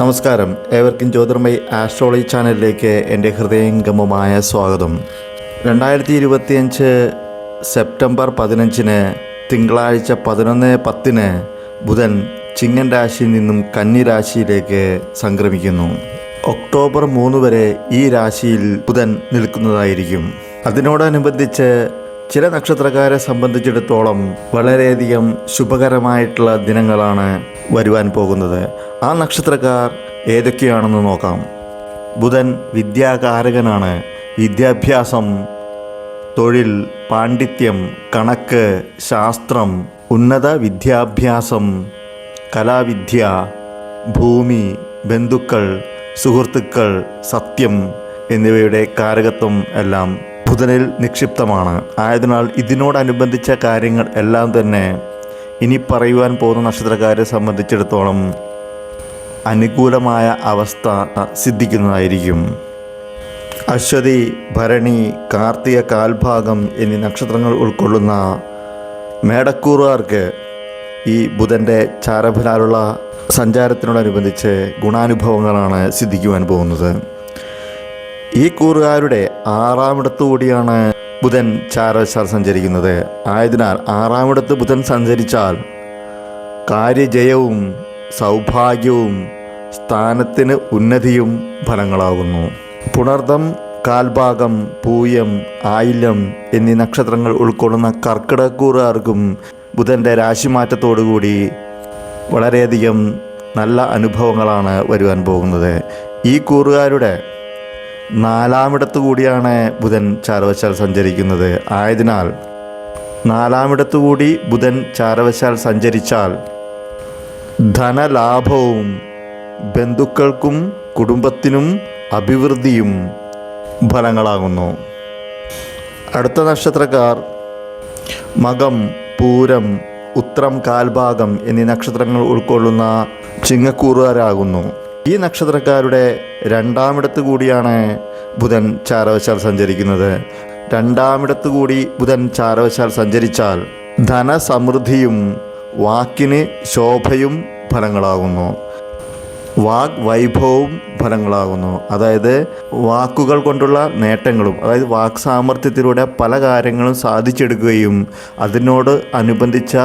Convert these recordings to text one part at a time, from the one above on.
നമസ്കാരം. ഏവർക്കും ജ്യോതിർമയ് ആസ്ട്രോളജി ചാനലിലേക്ക് എന്റെ ഹൃദയംഗമമായ സ്വാഗതം. രണ്ടായിരത്തി ഇരുപത്തിയഞ്ച് സെപ്റ്റംബർ പതിനഞ്ചിന് തിങ്കളാഴ്ച പതിനൊന്ന് പത്തിന് ബുധൻ ചിങ്ങൻ രാശിയിൽ നിന്നും കന്നി രാശിയിലേക്ക് സംക്രമിക്കുന്നു. ഒക്ടോബർ മൂന്ന് വരെ ഈ രാശിയിൽ ബുധൻ നിൽക്കുന്നതായിരിക്കും. അതിനോടനുബന്ധിച്ച് ചില നക്ഷത്രക്കാരെ സംബന്ധിച്ചിടത്തോളം വളരെയധികം ശുഭകരമായിട്ടുള്ള ദിനങ്ങളാണ് വരുവാൻ പോകുന്നത്. ആ നക്ഷത്രക്കാർ ഏതൊക്കെയാണെന്ന് നോക്കാം. ബുധൻ വിദ്യാകാരകനാണ്. വിദ്യാഭ്യാസം തൊഴിൽ പാണ്ഡിത്യം കണക്ക് ശാസ്ത്രം ഉന്നത വിദ്യാഭ്യാസം കലാവിദ്യ ഭൂമി ബന്ധുക്കൾ സുഹൃത്തുക്കൾ സത്യം എന്നിവയുടെ കാരകത്വം എല്ലാം ബുധനിൽ നിക്ഷിപ്തമാണ്. ആയതിനാൽ ഇതിനോടനുബന്ധിച്ച കാര്യങ്ങൾ എല്ലാം തന്നെ ഇനി പറയുവാൻ പോകുന്ന നക്ഷത്രക്കാരെ സംബന്ധിച്ചിടത്തോളം അനുകൂലമായ അവസ്ഥ സിദ്ധിക്കുന്നതായിരിക്കും. അശ്വതി ഭരണി കാർത്തിക കാൽഭാഗം എന്നീ നക്ഷത്രങ്ങൾ ഉൾക്കൊള്ളുന്ന മേടക്കൂറുകാർക്ക് ഈ ബുധന്റെ ചാരഫലാലുള്ള സഞ്ചാരത്തിനോടനുബന്ധിച്ച് ഗുണാനുഭവങ്ങളാണ് സിദ്ധിക്കുവാൻ പോകുന്നത്. ഈ കൂറുകാരുടെ ആറാമിടത്തു കൂടിയാണ് ബുധൻ ചാരവശാൽ സഞ്ചരിക്കുന്നത്. ആയതിനാൽ ആറാമിടത്ത് ബുധൻ സഞ്ചരിച്ചാൽ കാര്യജയവും സൗഭാഗ്യവും സ്ഥാനത്തിന് ഉന്നതിയും ഫലങ്ങളാകുന്നു. പുണർദം കാൽഭാഗം പൂയം ആയില്യം എന്നീ നക്ഷത്രങ്ങൾ ഉൾക്കൊള്ളുന്ന കർക്കിടക്കൂറുകാർക്കും ബുധന്റെ രാശിമാറ്റത്തോടുകൂടി വളരെയധികം നല്ല അനുഭവങ്ങളാണ് വരുവാൻ പോകുന്നത്. ഈ കൂറുകാരുടെ നാലാമിടത്ത് കൂടിയാണ് ബുധൻ ചാരവശാൽ സഞ്ചരിക്കുന്നത്. ആയതിനാൽ നാലാമിടത്ത് കൂടി ബുധൻ ചാരവശാൽ സഞ്ചരിച്ചാൽ ധനലാഭവും ബന്ധുക്കൾക്കും കുടുംബത്തിനും അഭിവൃദ്ധിയും ഫലങ്ങളാകുന്നു. അടുത്ത നക്ഷത്രക്കാർ മകം പൂരം ഉത്രം കാൽഭാഗം എന്നീ നക്ഷത്രങ്ങൾ ഉൾക്കൊള്ളുന്ന ചിങ്ങക്കൂറുകാരാകുന്നു. ഈ നക്ഷത്രക്കാരുടെ രണ്ടാമിടത്ത് കൂടിയാണ് ബുധൻ ചാരവശാൽ സഞ്ചരിക്കുന്നത്. രണ്ടാമിടത്ത് കൂടി ബുധൻ ചാരവശാൽ സഞ്ചരിച്ചാൽ ധനസമൃദ്ധിയും വാക്കിന് ശോഭയും ഫലങ്ങളാകുന്നു. വാഗ് വൈഭവവും ഫലങ്ങളാകുന്നു. അതായത് വാക്കുകൾ കൊണ്ടുള്ള നേട്ടങ്ങളും അതായത് വാക് സാമർഥ്യത്തിലൂടെ പല കാര്യങ്ങളും സാധിച്ചെടുക്കുകയും അതിനോട് അനുബന്ധിച്ച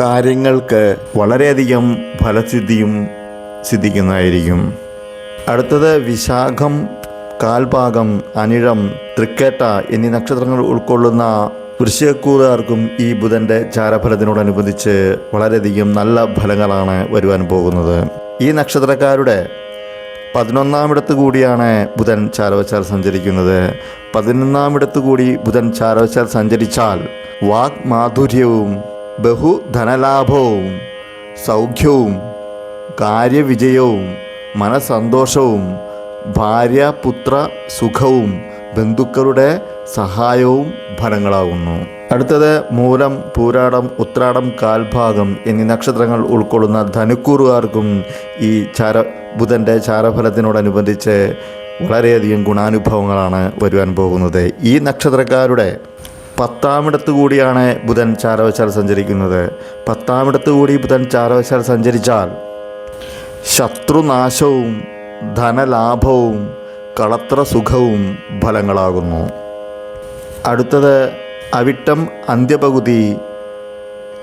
കാര്യങ്ങൾക്ക് വളരെയധികം ഫലസിദ്ധിയും സിദ്ധിക്കുന്നതായിരിക്കും അടുത്തത് വിശാഖം കാൽഭാഗം അനിഴം തൃക്കേട്ട എന്നീ നക്ഷത്രങ്ങൾ ഉൾക്കൊള്ളുന്ന വൃശ്ചികക്കൂറുകാർക്കും ഈ ബുധന്റെ ചാരഫലത്തിനോടനുബന്ധിച്ച് വളരെയധികം നല്ല ഫലങ്ങളാണ് വരുവാൻ പോകുന്നത്. ഈ നക്ഷത്രക്കാരുടെ പതിനൊന്നാമിടത്ത് കൂടിയാണ് ബുധൻ ചാരവച്ചാൽ സഞ്ചരിക്കുന്നത്. പതിനൊന്നാമിടത്ത് കൂടി ബുധൻ ചാരവച്ചാൽ സഞ്ചരിച്ചാൽ വാഗ് മാധുര്യവും ബഹുധനലാഭവും സൗഖ്യവും കാര്യവിജയവും മനസന്തോഷവും ഭാര്യ പുത്ര സുഖവും ബന്ധുക്കളുടെ സഹായവും ഫലങ്ങളാകുന്നു. അടുത്തത് മൂലം പൂരാടം ഉത്രാടം കാൽഭാഗം എന്നീ നക്ഷത്രങ്ങൾ ഉൾക്കൊള്ളുന്ന ധനുക്കൂറുകാർക്കും ഈ ചാര ബുധന്റെ ചാരഫലത്തിനോടനുബന്ധിച്ച് വളരെയധികം ഗുണാനുഭവങ്ങളാണ് വരുവാൻ പോകുന്നത്. ഈ നക്ഷത്രക്കാരുടെ പത്താമിടത്ത് കൂടിയാണ് ബുധൻ ചാരവശാൽ സഞ്ചരിക്കുന്നത്. പത്താമിടത്ത് കൂടി ബുധൻ ചാരവശാൽ സഞ്ചരിച്ചാൽ ശത്രുനാശവും ധനലാഭവും കളത്ര സുഖവും ഫലങ്ങളാകുന്നു. അടുത്തത് അവിട്ടം അന്ത്യപകുതി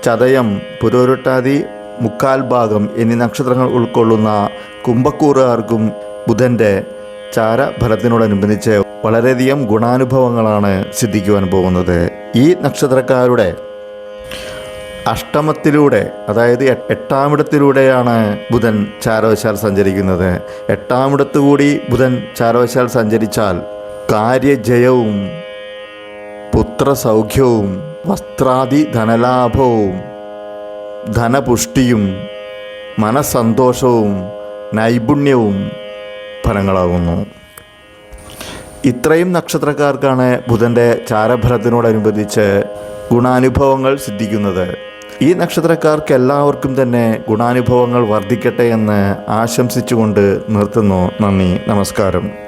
ചതയം പുരോരുട്ടാതി മുക്കാൽ ഭാഗം എന്നീ നക്ഷത്രങ്ങൾ ഉൾക്കൊള്ളുന്ന കുംഭക്കൂറുകാർക്കും ബുധന്റെ ചാരഫലത്തിനോടനുബന്ധിച്ച് വളരെയധികം ഗുണാനുഭവങ്ങളാണ് സിദ്ധിക്കുവാൻ പോകുന്നത്. ഈ നക്ഷത്രക്കാരുടെ അഷ്ടമത്തിലൂടെ അതായത് എട്ടാമിടത്തിലൂടെയാണ് ബുധൻ ചാരവശാൽ സഞ്ചരിക്കുന്നത്. എട്ടാമിടത്തു കൂടി ബുധൻ ചാരവശാൽ സഞ്ചരിച്ചാൽ കാര്യജയവും പുത്രസൗഖ്യവും വസ്ത്രാദി ധനലാഭവും ധനപുഷ്ടിയും മനസന്തോഷവും നൈപുണ്യവും ഫലങ്ങളാകുന്നു. ഇത്രയും നക്ഷത്രക്കാർക്കാണ് ബുധന്റെ ചാരഫലത്തിനോടനുബന്ധിച്ച് ഗുണാനുഭവങ്ങൾ സിദ്ധിക്കുന്നത്. ഈ നക്ഷത്രക്കാർക്ക് എല്ലാവർക്കും തന്നെ ഗുണാനുഭവങ്ങൾ വർദ്ധിക്കട്ടെ എന്ന് ആശംസിച്ചുകൊണ്ട് നിർത്തുന്നു. നന്ദി നമസ്കാരം.